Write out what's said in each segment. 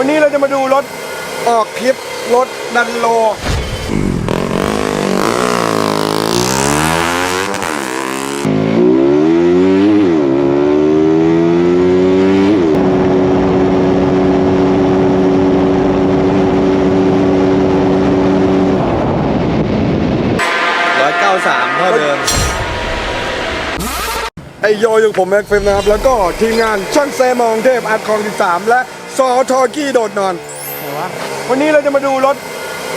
วันนี้เราจะมาดูรถออกทริปรถดันโลร้อยเก้าสามเท่าเดิม ไอโยอยู่ผมแม็กเฟมนะครับ แล้วก็ทีมงานช่างแซมองเทพอาร์ตคลอง13และ ซอทอกี้โดดนอน วันนี้เราจะมาดูรถ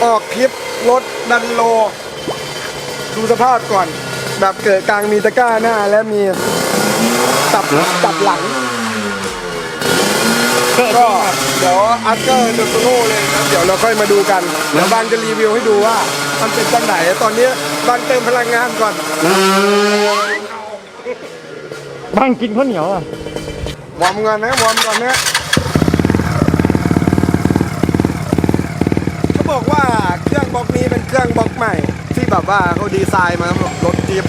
ออกทริปรถดันโล ดูสภาพก่อน แบบเกิดกลางมีตะกร้าหน้าและมีตับตับหลัง ก็เดี๋ยวอัดเกอร์เดอะโซโล่เลยครับเดี๋ยวเราค่อยมาดูกันเดี๋ยวบางจะรีวิวให้ดูว่า มันเป็นจังไหนตอนนี้บางเติมพลังงานก่อน บ้างกินข้าวเหนียวอะวอร์มก่อนนะวอร์มก่อนนะ เขาบอกว่าเครื่องบล็อกนี้เป็นเครื่องบล็อกใหม่ ที่แบบว่าเขาดีไซน์มาสำหรับรถจิ๊บ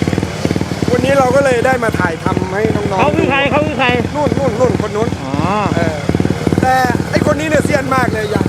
วันนี้เราก็เลยได้มาถ่ายทำให้น้องๆเขาคือใครเขาคือใคร นู่นนู่นนู่นคนนู้นอ๋อ เออแต่ไอคนนี้เนี่ยเซียนมากเลยอยาก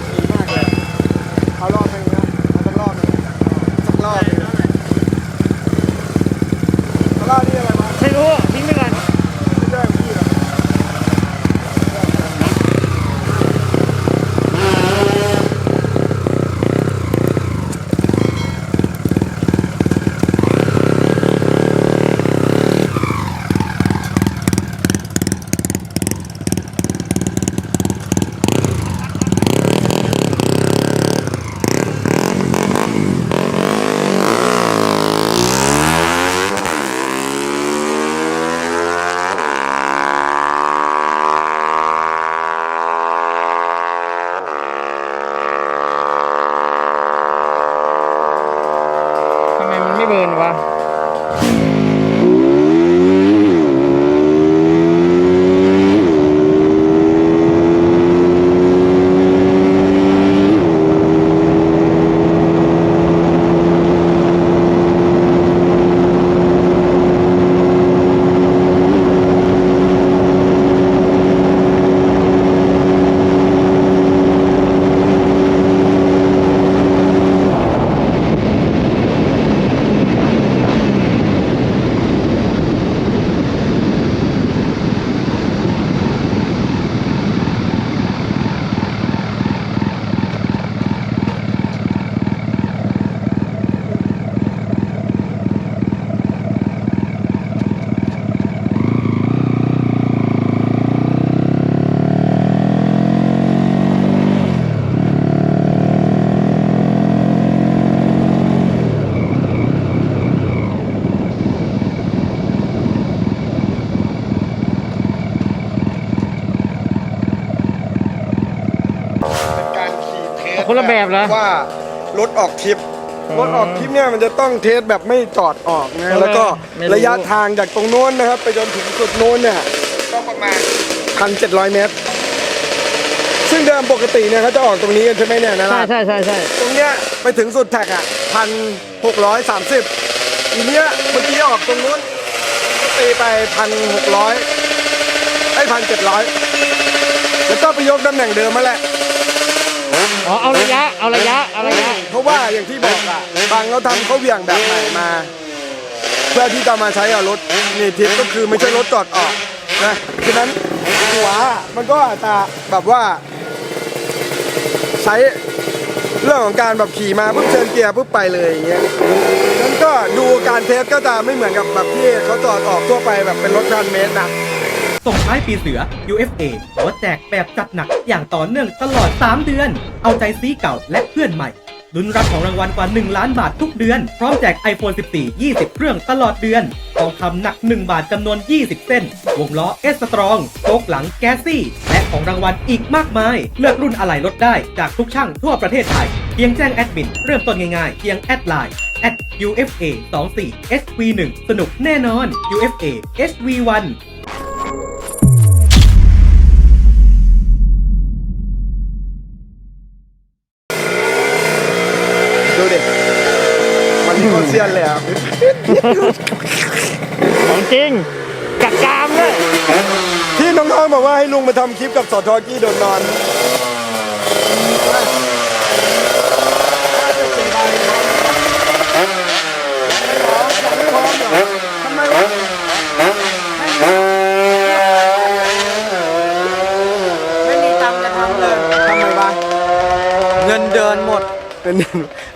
คนละแบบเหรอ ว่ารถออกทริปอ๋อรถออกทริปเนี่ยมันจะต้องเทสแบบไม่จอดออกนะแล้วก็ไม่รู้ ระยะทางจากตรงโน้นนะครับ ไปจนถึงจุดโน้นเนี่ยก็ประมาณ 1,700 เมตร ซึ่งเดิมปกติเนี่ยเขาจะออกตรงนี้กันใช่ไหมเนี่ยนะใช่ล่ะ ใช่ใช่ใช่ตรงเนี้ยไปถึงสุดแท็กอะพันหกร้อยสามสิบอีเนี้ยเมื่อกี้ออกตรงนู้นก็ตีไปพันหกร้อยไอ้พันเจ็ดร้อยแล้วก็ไปยกตำแหน่งเดิมมาแหละ อ๋อเอาระยะเอาระยะเอาระยะเพราะว่าอย่างที่บอกอะบางเขาทำเขาเหวี่ยงแบบใหม่มา เพื่อที่จะมาใช้กับรถนี่ทิปก็คือไม่ใช่รถจอดออกนะฉะนั้นหัวมันก็อาจจะแบบว่า ใช้เรื่องของการแบบขี่มาปุ๊บเชิญเกียร์ปุ๊บไปเลยอย่างเงี้ยนั้นก็ดูการเทสก็จะไม่เหมือนกับแบบที่เขาจอดออกทั่วไปแบบเป็นรถพันเมตรนะ ส่งท้ายปีเสือ UFA ขอแจกแบบจัดหนักอย่างต่อเนื่องตลอด 3 เดือน เอาใจซีเก่าและเพื่อนใหม่ลุ้นรับของรางวัลกว่า 1 ล้านบาททุกเดือน พร้อมแจก iPhone 14 20 เครื่องตลอดเดือนทองคำหนัก 1 บาทจำนวน 20 เส้น วงล้อเอสตรองโชกหลังแกสซี่ และของรางวัลอีกมากมาย เลือกรุ่นอะไหล่ลดได้จากทุกช่างทั่วประเทศไทย เพียงแจ้งแอดมิน เริ่มต้นง่ายๆ เพียงแอดไลน์ at UFA 24 SV1 สนุกแน่นอน UFA SV1 ดูดิ มันมีโคตรเซียนเลยอะของจริงกัดกรามเลยที่น้องๆบอกว่าให้ลุงมาทำคลิปกับสอทอกี้โดนนอน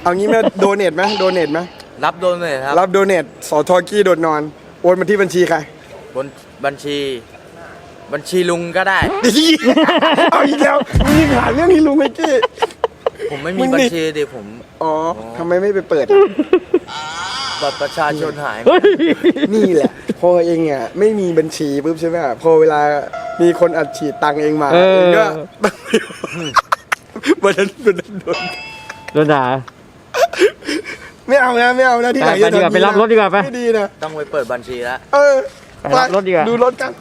เอางี้ไหมโดเนทไหมโดเนทไหมรับโดนเลยครับรับโดเนทสอทอกี้โดดนอนโอนมาที่บัญชีใครบนบัญชี บัญชีลุงก็ได้เอาอีกแล้วมึงยังหาเรื่องที่ลุงไอ้กี้ ผมไม่มึมีงบันี่ญชีดิผมอ๋อทำไมไม่ไปเปิดอะบัตรประชาชนหายนี่แหละ พอเองอะไม่มีบัญชีปุ๊บใช่ไหมพอเวลามีคนอัดฉีดตังค์เองมาเออ เองก็ วันนั้นวันนั้นโดน โดนด่า ไม่เอานะไม่เอานะที่ไหนไปไปดีกว่าไปรับรถดีกว่าไป ไม่ดีนะ ต้องไปเปิดบัญชีแล้ว เออไปรับรถดีกว่า ดูรถกัน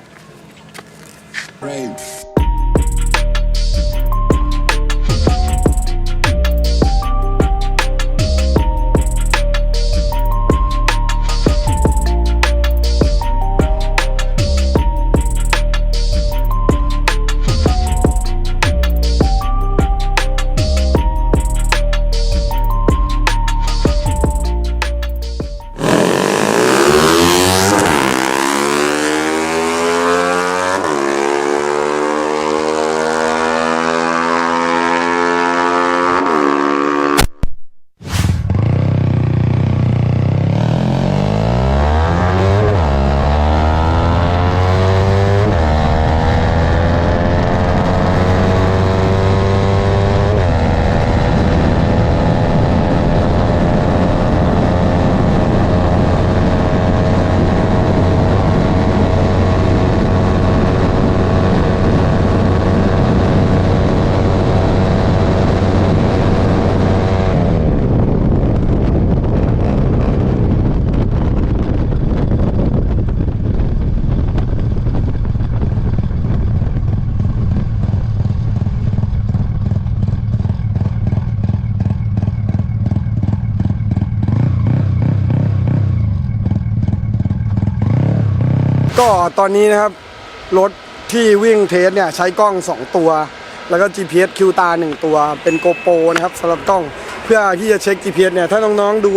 ก็ตอนนี้นะครับ รถที่วิ่งเทสเนี่ยใช้กล้อง 2 ตัว แล้วก็ GPS คิวตา1ตัว เป็นโกโปรนะครับสำหรับกล้องเพื่อที่จะเช็ค GPS เนี่ยถ้าน้องๆดู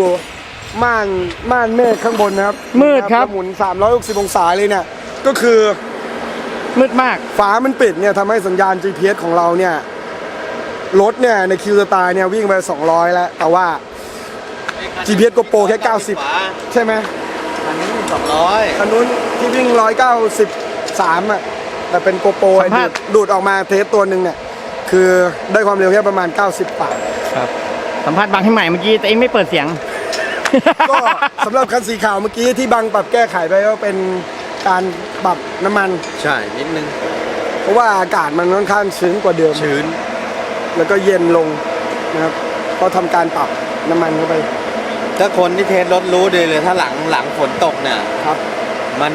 ม่านม่านเมฆข้างบนนะครับมืดครับ แล้วหมุน 360 องศาเลยเนี่ยก็คือมืดมากฟ้ามันปิดเนี่ยทำให้สัญญาณ GPS ของเราเนี่ยรถเนี่ยในคิวสตาร์เนี่ยวิ่งไป 200 แล้ว แต่ว่า GPS โกโปรแค่ 90 ใช่ไหม อันนี้สองร้อยคันนู้นที่วิ่ง193อะแต่เป็นโกโปรสัมภาษณ์ ดูดออกมาเทสตัวหนึ่งเนี่ย คือได้ความเร็วแค่ประมาณ 90บาทครับสัมภาษณ์บางให้ใหม่เมื่อกี้แต่เองไม่เปิดเสียง ก็สำหรับคันสีขาวเมื่อกี้ที่บังปรับแก้ไขไปก็เป็นการปรับน้ำมัน ใช่นิดนึงเพราะว่าอากาศมันค่อนข้างชื้นกว่าเดิม ชื้น แล้วก็เย็นลงนะครับก็ทำการปรับน้ำมันเข้าไป ถ้าคนที่เทสรถรู้ดีเลยถ้าหลังหลังฝนตกเนี่ย ครับ มัน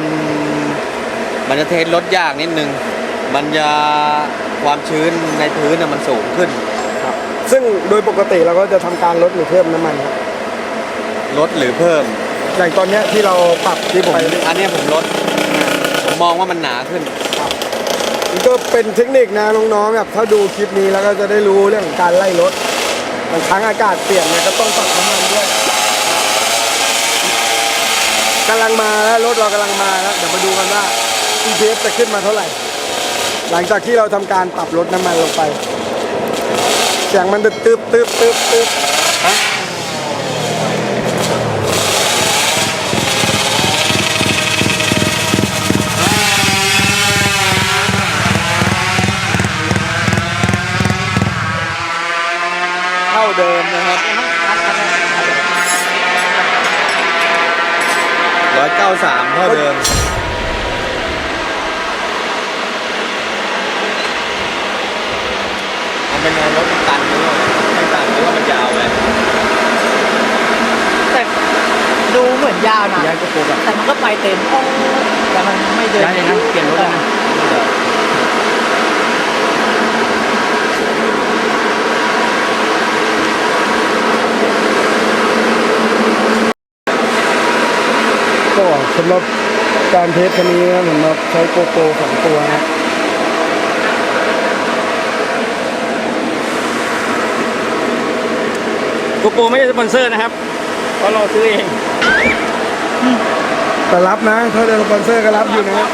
มันจะเทสรถยากนิดนึง มันจะความชื้นในพื้นน่ะมันสูงขึ้นซึ่งโดยปกติเราก็จะทำการลดหรือเพิ่มน้ำมันครับลดหรือเพิ่ม อย่างตอนเนี้ยที่เราปรับที่ผมไปอันเนี้ยผมลด ผมมองว่ามันหนาขึ้น มันก็เป็นเทคนิคนะน้องๆแบบถ้าดูคลิปนี้แล้วก็จะได้รู้เรื่องของการไล่รถบางครั้งอากาศเปลี่ยนเนี่ยก็ต้องปรับน้ำมันด้วย กำลังมาแล้วรถเรากำลังมาแล้วเดี๋ยวมาดูกันว่า GPS จะขึ้นมาเท่าไหร่ หลังจากที่เราทำการปรับลดน้ำมันลงไปเสียงมันจะตึบตึบตึบตึบเท่าเดิมนะครับ ร้อยเก้าสามเท่าเดิม มันเป็นไงรถมันตันหรือเปล่าไม่ตันหรือว่ามันยาวเลยแต่ดูเหมือนยาวนะย้ายก็โปรแบบแต่มันก็ไปเต็มโอ้แต่มันไม่เดินย้ายเลยนะเปลี่ยนรถเลยนะ ก็ สำหรับการเทสคันนี้นะผมมาใช้โกโปรสองตัวนะโกโปรไม่ได้สปอนเซอร์นะครับเพราะเราซื้อเองแต่รับนะ ถ้าเดินสปอนเซอร์ก็รับอยู่นะ